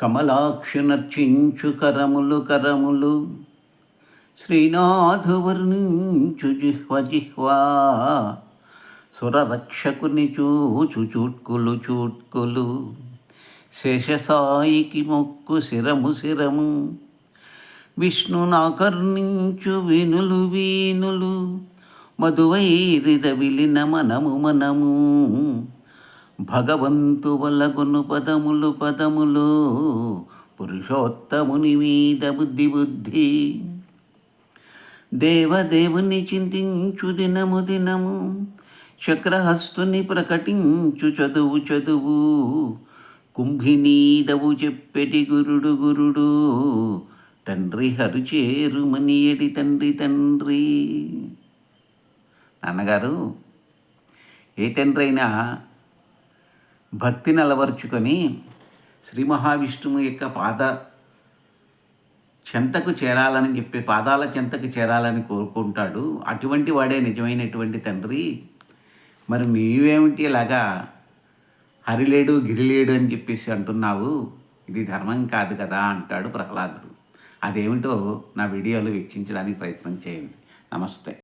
కమలాక్షు నర్చించు కరములు. కరములు శ్రీనాథువర్ణించు జిహ్వ జిహ్వా. సురరక్షకుని చూచు చూట్కులు చూట్కులు. శేషసాయికి మొక్కు శిరము శిరము. విష్ణునాకర్ణించు వినులు వీనులు మధువైరిద విలిన మనము మనము. భగవంతు వలగును పదములు పదములు పురుషోత్తముని మీద బుద్ధి బుద్ధి. దేవదేవుని చింతించు దినము దినము చక్రహస్తుని ప్రకటించు చదువు చదువు. కుంభినీదవు చెప్పెటి గురుడు గురుడు తండ్రి హరుచేరుమని మనియడి తండ్రి తండ్రి. నాన్నగారు ఏ తండ్రి అయినా భక్తిని అలవర్చుకొని శ్రీ మహావిష్ణువు యొక్క పాద చెంతకు చేరాలని చెప్పి పాదాల చెంతకు చేరాలని కోరుకుంటాడు. అటువంటి వాడే నిజమైనటువంటి తండ్రి. మరి నీవేమిటి ఇలాగా హరిలేడు గిరిలేడు అని చెప్పేసి అంటున్నావు? ఇది ధర్మం కాదు కదా అంటాడు ప్రహ్లాదుడు. అదేమిటో నా వీడియోలు వీక్షించడానికి ప్రయత్నం చేయండి. నమస్తే.